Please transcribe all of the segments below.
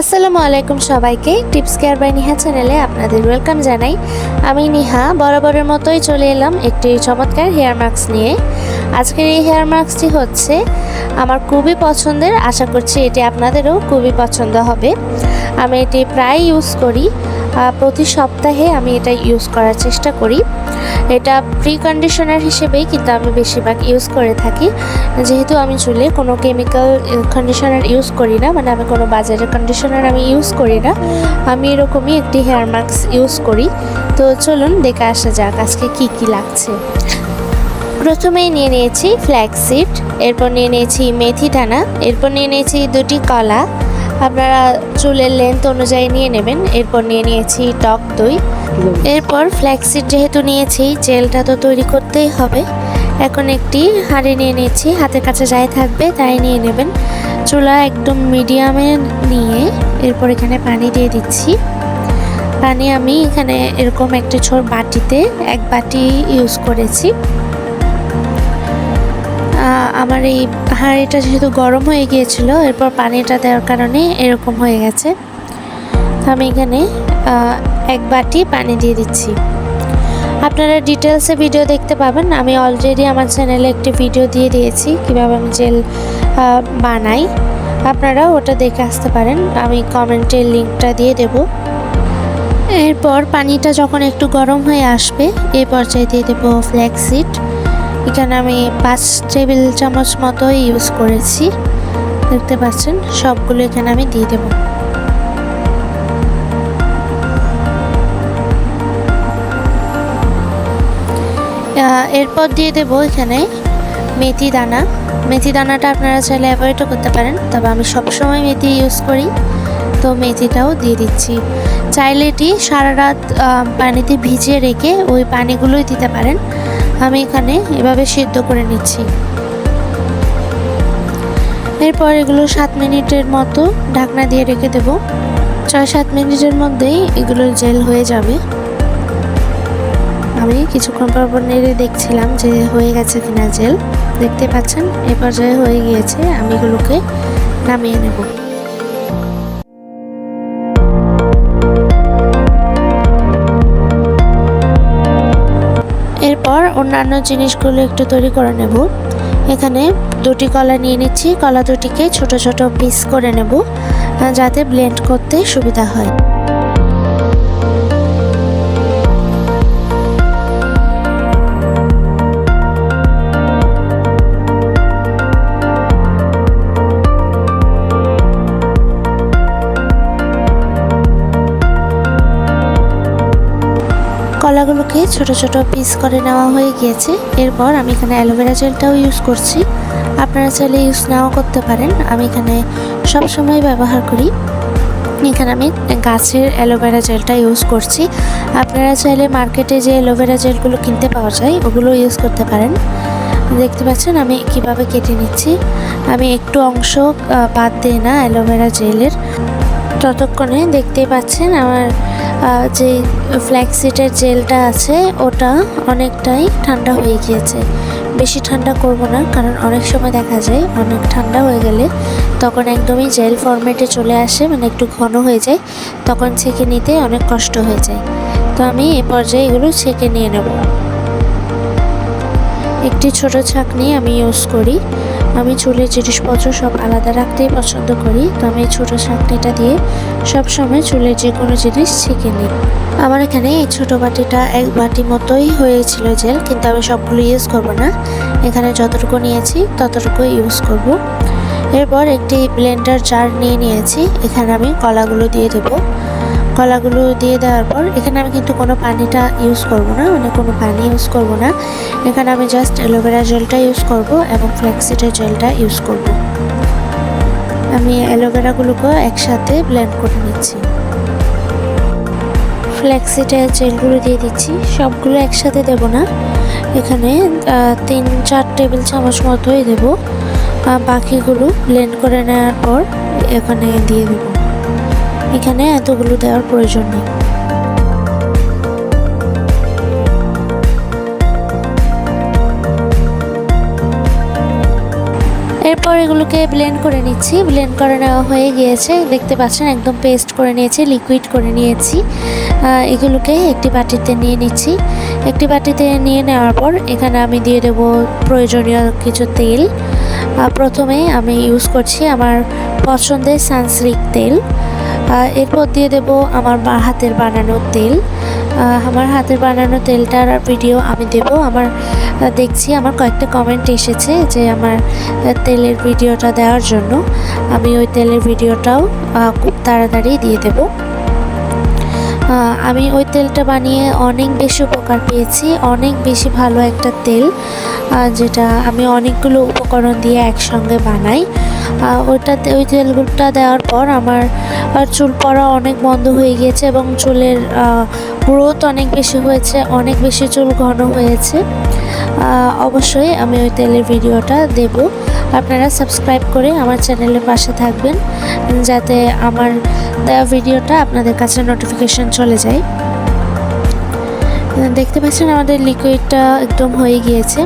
আসসালামু আলাইকুম সবাইকে। টিপস কেয়ার বাই নিহা চ্যানেলে আপনাদের ওয়েলকাম জানাই। আমি নিহা, বরাবরের মতোই চলে এলাম একটি চমৎকার হেয়ার মাস্ক নিয়ে। আজকের এই হেয়ার মাস্কটি হচ্ছে আমার খুবই পছন্দের। আশা করছি এটি আপনাদেরও খুবই পছন্দ হবে। আমি এটি প্রায় ইউজ করি। প্রতি সপ্তাহে আমি এটা ইউজ করার চেষ্টা করি। এটা প্রি কন্ডিশনার হিসেবেই কিন্তু আমি বেশিরভাগ ইউজ করে থাকি। যেহেতু আমি চুলে কোনো কেমিক্যাল কন্ডিশনার ইউজ করি না মানে আমি কোনো বাজারের কন্ডিশনার আমি ইউজ করি না। আমি এরকমই একটি হেয়ার মাস্ক ইউজ করি। তো চলুন দেখে আসা যাক আজকে কি কি লাগছে। প্রথমেই নিয়ে নিয়েছি ফ্ল্যাক্সিড এরপর নিয়ে নিয়েছি মেথি দানা, এরপর নিয়ে নিয়েছি দুটি কলা। আপনারা চুলের লেন্থ অনুযায়ী নিয়ে নেবেন। এরপর নিয়ে নিয়েছি টক দই। এরপর ফ্ল্যাক্সিড যেহেতু নিয়েছি জেলটা তো তৈরি করতেই হবে। এখন একটি হাঁড়ি নিয়ে নিয়েছি, হাতের কাছে যাই থাকবে তাই নিয়ে নেবেন। চুলা একদম মিডিয়ামে নিয়ে এরপর এখানে পানি দিয়ে দিচ্ছি। পানি আমি এখানে এরকম একটা ছোট বাটিতে এক বাটি ইউজ করেছি। আমার এই হাঁড়িটা যেহেতু গরম হয়ে গিয়েছিল, এরপর পানিটা দেওয়ার কারণে এরকম হয়ে গেছে। আমি এখানে এক বাটি পানি দিয়ে দিচ্ছি। আপনারা ডিটেলসে ভিডিও দেখতে পাবেন। আমি অলরেডি আমার চ্যানেলে একটি ভিডিও দিয়ে দিয়েছি, কীভাবে আমি জেল বানাই। আপনারা ওটা দেখে আসতে পারেন। আমি কমেন্টের লিঙ্কটা দিয়ে দেব। এরপর পানিটা যখন একটু গরম হয়ে আসবে এই পর্যায়ে দিয়ে দেবো ফ্ল্যাক্সিড এখানে আমি পাঁচ টেবিল চামচ মতো ইউজ করেছি। দেখতে পাচ্ছেন, সবগুলো এখানে আমি দিয়ে দেবো। এরপর দিয়ে দেব এখানে মেথি দানা। মেথি দানাটা আপনারা চাইলে অ্যাভয়েডও করতে পারেন, তবে আমি সবসময় মেথি ইউজ করি। তো মেথিটাও দিয়ে দিচ্ছি। চাইলে এটি সারা রাত পানিতে ভিজিয়ে রেখে ওই পানিগুলোই দিতে পারেন। আমি এখানে এভাবে সিদ্ধ করে নিচ্ছি। এরপর এগুলো সাত মিনিটের মতো ঢাকনা দিয়ে রেখে দেব। ছয় সাত মিনিটের মধ্যেই এগুলো জেল হয়ে যাবে। আমি কিছুক্ষণ পর পর নেড়ে দেখছিলাম যে হয়ে গেছে কিনা জেল। দেখতে পাচ্ছেন, এ পর্যায়ে হয়ে গিয়েছে, আমি এগুলোকে নামিয়ে নেব। অন্যান্য জিনিসগুলো একটু তৈরি করে নেব। এখানে দুটি কলা নিয়ে নিচ্ছি। কলা দুটিকে ছোট ছোট পিস করে নেব যাতে ব্লেন্ড করতে সুবিধা হয়। কলাগুলোকে ছোট ছোট পিস করে নেওয়া হয়ে গিয়েছে। এরপর আমি এখানে অ্যালোভেরা জেলটাও ইউজ করছি। আপনারা চাইলে ইউজ নাও করতে পারেন। আমি এখানে সব সময় ব্যবহার করি। এখানে আমি গাছের অ্যালোভেরা জেলটা ইউজ করছি। আপনারা চাইলে মার্কেটে যে অ্যালোভেরা জেলগুলো কিনতে পাওয়া যায়, ওগুলো ইউজ করতে পারেন। দেখতে পাচ্ছেন আমি কীভাবে কেটে নিচ্ছি। আমি একটু অংশ বাদ দিই না অ্যালোভেরা জেলের। ততক্ষণে দেখতেই পাচ্ছেন আমার যে ফ্ল্যাক্সিডের জেলটা আছে, ওটা অনেকটাই ঠান্ডা হয়ে গিয়েছে। বেশি ঠান্ডা করব না, কারণ অনেক সময় দেখা যায় অনেক ঠান্ডা হয়ে গেলে তখন একদমই জেল ফরম্যাটে চলে আসে মানে একটু ঘন হয়ে যায়, তখন ছেঁকে নিতে অনেক কষ্ট হয়ে যায়। তো আমি এ পর্যায়ে এগুলো ছেঁকে নিয়ে নেব। একটি ছোট ছাঁকনি আমি ইউজ করি। আমি চুলের জিনিসপত্র সব আলাদা রাখতেই পছন্দ করি, তো আমি এই ছোটো ছাঁকনিটা দিয়ে সব সময় চুলের যে কোনো জিনিস ছেঁকে নিই। আমার এখানে এই ছোটো বাটিটা এক বাটি মতোই হয়েছিল জেল, কিন্তু আমি সবগুলো ইউজ করব না। এখানে যতটুকু নিয়েছি, ততটুকু ইউজ করব। এরপর একটি ব্লেন্ডার জার নিয়ে নিয়েছি, এখানে আমি কলাগুলো দিয়ে দেবো। কলাগুলো দিয়ে দেওয়ার পর, এখানে আমি কিন্তু কোনো পানিটা ইউজ করব না মানে কোনো পানি ইউজ করব না। এখানে আমি জাস্ট অ্যালোভেরা জেলটা ইউজ করব এবং ফ্ল্যাক্সিডের জেলটা ইউজ করব। আমি অ্যালোভেরাগুলোকে একসাথে ব্লেন্ড করে নিচ্ছি। ফ্ল্যাক্সিডের জেলগুলো দিয়ে দিচ্ছি। সবগুলো একসাথে দেব না। এখানে তিন, চার টেবিল চামচ মতোই দেবো। বাকিগুলো ব্লেন্ড করে নেওয়ার পর এখানে দিয়ে দেবো। এখানে এতগুলো দেওয়ার প্রয়োজন নেই। এরপর এগুলোকে ব্লেন্ড করে নিচ্ছি। ব্লেন্ড করে নেওয়া হয়ে গিয়েছে। দেখতে পাচ্ছেন, একদম পেস্ট করে নিয়েছি লিকুইড করে নিয়েছি। এগুলোকে একটি বাটিতে নিয়ে নিচ্ছি। একটি বাটিতে নিয়ে নেওয়ার পর এখানে আমি দিয়ে দেব প্রয়োজনীয় কিছু তেল। প্রথমে আমি ইউজ করছি আমার পছন্দের সানসিল্ক তেল। এরপর দিয়ে দেব আমার বা হাতের বানানো তেল। আমার হাতের বানানো তেলটার ভিডিও আমি দেব। আমার দেখছি আমার কয়েকটা কমেন্ট এসেছে যে আমার তেলের ভিডিওটা দেওয়ার জন্য। আমি ওই তেলের ভিডিওটাও খুব তাড়াতাড়ি দিয়ে দেব। আমি ওই তেলটা বানিয়ে অনেক বেশি উপকার পেয়েছি, অনেক বেশি ভালো একটা তেল যেটা আমি অনেকগুলো উপকরণ দিয়ে একসঙ্গে বানাই। ওইটাতে ওই তেলগুলোটা দেওয়ার পর আমার চুল পড়া অনেক বন্ধ হয়ে গিয়েছে এবং চুলের গ্রোথ অনেক বেশি হয়েছে, অনেক বেশি চুল ঘন হয়েছে। অবশ্যই আমি ওই তেলের ভিডিওটা দেব। আপনারা সাবস্ক্রাইব করে আমার চ্যানেলের পাশে থাকবেন, যাতে আমার দেওয়া ভিডিওটা আপনাদের কাছে নোটিফিকেশন চলে যায়। দেখতে পাচ্ছেন আমাদের লিকুইডটা একদম হয়ে গিয়েছে।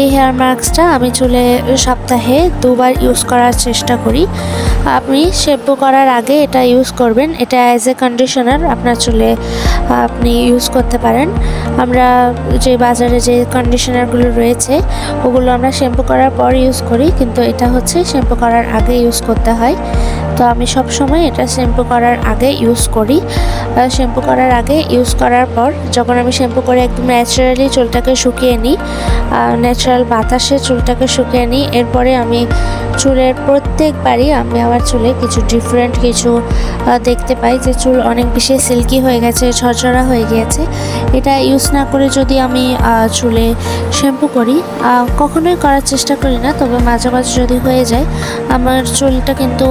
এই হেয়ার মাস্কটা আমি চলে সপ্তাহে দুবার ইউজ করার চেষ্টা করি। আপনি শ্যাম্পু করার আগে এটা ইউজ করবেন। এটা অ্যাজ এ কন্ডিশনার আপনার চুলে আপনি ইউজ করতে পারেন। আমরা যে বাজারে যে কন্ডিশনারগুলো রয়েছে, ওগুলো আমরা শ্যাম্পু করার পর ইউজ করি। কিন্তু এটা হচ্ছে শ্যাম্পু করার আগে ইউজ করতে হয়। তো আমি সব সময় এটা শ্যাম্পু করার আগে ইউজ করি। শ্যাম্পু করার আগে ইউজ করার পর যখন আমি শ্যাম্পু করে একদম ন্যাচারালি চুলটাকে শুকিয়ে নিই ন্যাচারাল বাতাসে চুলটাকে শুকিয়ে নিই, এরপরে আমি চুলের প্রত্যেকবারই আমি আমার চুলে কিছু ডিফারেন্ট কিছু দেখতে পাই যে চুল অনেক বেশি সিল্কি হয়ে গেছে, ঝরঝরা হয়ে গিয়েছে। এটা ইউজ না করে যদি আমি চুলে শ্যাম্পু করি কখনোই করার চেষ্টা করি না, তবে মাঝে মাঝে যদি হয়ে যায়, আমার চুলটা কিন্তু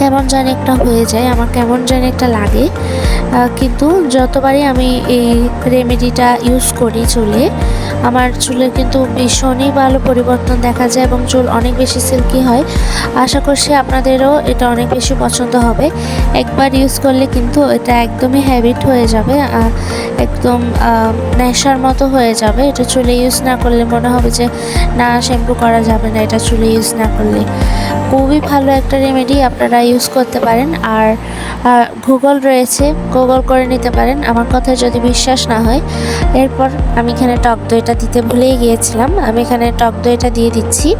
কেমন জানি একটা হয়ে যায়, আমার কেমন জানি একটা লাগে। কিন্তু যতবারই আমি এই রেমেডিটা ইউজ করি চুলে আমার চুলের কিন্তু ভীষণই ভালো পরিবর্তন দেখা যায় এবং চুল অনেক বেশি সিল্কি হয়। আশা করছি আপনাদেরও এটা অনেক বেশি পছন্দ হবে। একবার ইউজ করলে কিন্তু এটা একদমই হ্যাবিট হয়ে যাবে একদম নেশার মতো হয়ে যাবে। এটা চুলে ইউজ না করলে মনে হবে যে, না শ্যাম্পু করা যাবে না এটা চুলে ইউজ না করলে। খুবই ভালো একটা রেমেডি আপনারা ইউজ করতে পারেন। আর গুগল রয়েছে গুগল করে নিতে পারেন। আমার কথা যদি বিশ্বাস না হয়, এরপর আমি এখানে টক দইটা দিতে ভুলেই গিয়েছিলাম। আমি এখানে টক দইটা দিয়ে দিচ্ছি।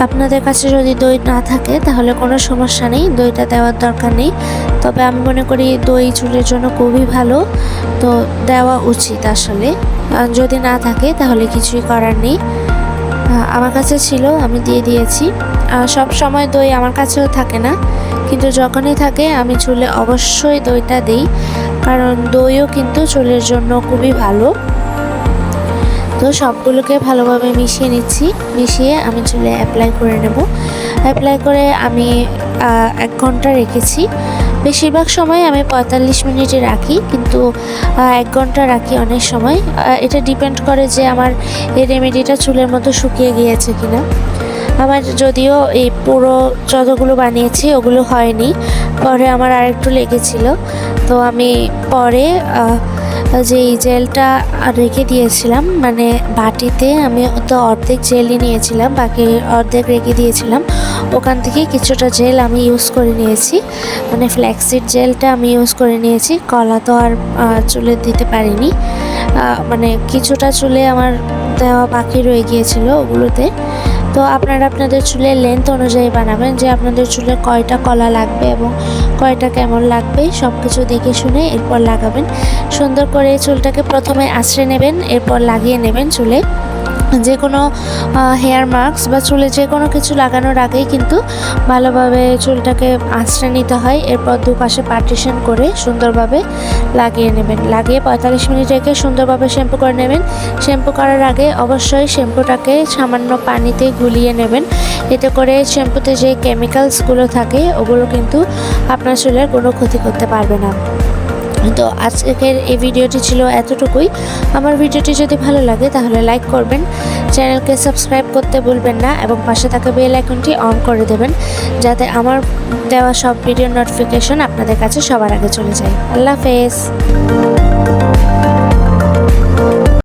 আপনাদের কাছে যদি দই না থাকে, তাহলে কোনো সমস্যা নেই। দইটা দেওয়ার দরকার নেই। তবে আমি মনে করি দই চুলের জন্য খুবই ভালো। তো দেওয়া উচিত আসলে। যদি না থাকে, তাহলে কিছুই করার নেই। আমার কাছে ছিল, আমি দিয়ে দিয়েছি। সব সময় দই আমার কাছেও থাকে না। কিন্তু যখনই থাকে, আমি চুলে অবশ্যই দইটা দিই। কারণ দইও কিন্তু চুলের জন্য খুবই ভালো। তো সবগুলোকে ভালোভাবে মিশিয়ে নিচ্ছি। মিশিয়ে আমি চুলে অ্যাপ্লাই করে নেব। অ্যাপ্লাই করে আমি এক ঘণ্টা রেখেছি। বেশিরভাগ সময় আমি পঁয়তাল্লিশ মিনিটে রাখি, কিন্তু এক ঘণ্টা রাখি অনেক সময়। এটা ডিপেন্ড করে যে আমার এই রেমেডিটা চুলের মতো শুকিয়ে গিয়েছে কিনা। আমার যদিও এই পুরো যতগুলো বানিয়েছি, ওগুলো হয়নি। পরে আমার আরেকটু লেগেছিল। তো আমি পরে যে এই জেলটা রেখে দিয়েছিলাম মানে বাটিতে আমি তো অর্ধেক জেলই নিয়েছিলাম, বাকি অর্ধেক রেখে দিয়েছিলাম। ওখান থেকে কিছুটা জেল আমি ইউজ করে নিয়েছি মানে ফ্ল্যাক্সিড জেলটা আমি ইউজ করে নিয়েছি, কলা তো আর চুলে দিতে পারিনি। মানে কিছুটা চুলে আমার দেওয়া বাকি রয়ে গিয়েছিল ওগুলোতে। তো আপনারা আপনাদের চুলের লেন্থ অনুযায়ী বানাবেন যে আপনাদের চুলে কয়টা কলা লাগবে এবং কয়টা কেমন লাগবে সব কিছু দেখে শুনে এরপর লাগাবেন। সুন্দর করে চুলটাকে প্রথমে আশ্রে নেবেন, এরপর লাগিয়ে নেবেন চুলে। যে কোনো হেয়ার মাস্ক বা চুলে যে কোনো কিছু লাগানোর আগেই কিন্তু ভালোভাবে চুলটাকে আঁচড়ে নিতে হয়। এরপর দুপাশে পার্টিশন করে সুন্দরভাবে লাগিয়ে নেবেন। লাগিয়ে পঁয়তাল্লিশ মিনিট রেখে সুন্দরভাবে শ্যাম্পু করে নেবেন। শ্যাম্পু করার আগে অবশ্যই শ্যাম্পুটাকে সামান্য পানিতে গুলিয়ে নেবেন। এতে করে শ্যাম্পুতে যে কেমিক্যালসগুলো থাকে, ওগুলো কিন্তু আপনার চুলের কোনো ক্ষতি করতে পারবে না। তো আজকের এই ভিডিওটি ছিল এতটুকুই। আমার ভিডিওটি যদি ভালো লাগে তাহলে লাইক করবেন, চ্যানেলকে সাবস্ক্রাইব করতে ভুলবেন না এবং পাশে থাকা বেল আইকনটি অন করে দেবেন, যাতে আমার দেওয়া সব ভিডিও নোটিফিকেশন আপনাদের কাছে সবার আগে চলে যায়। আল্লাহ হাফেজ।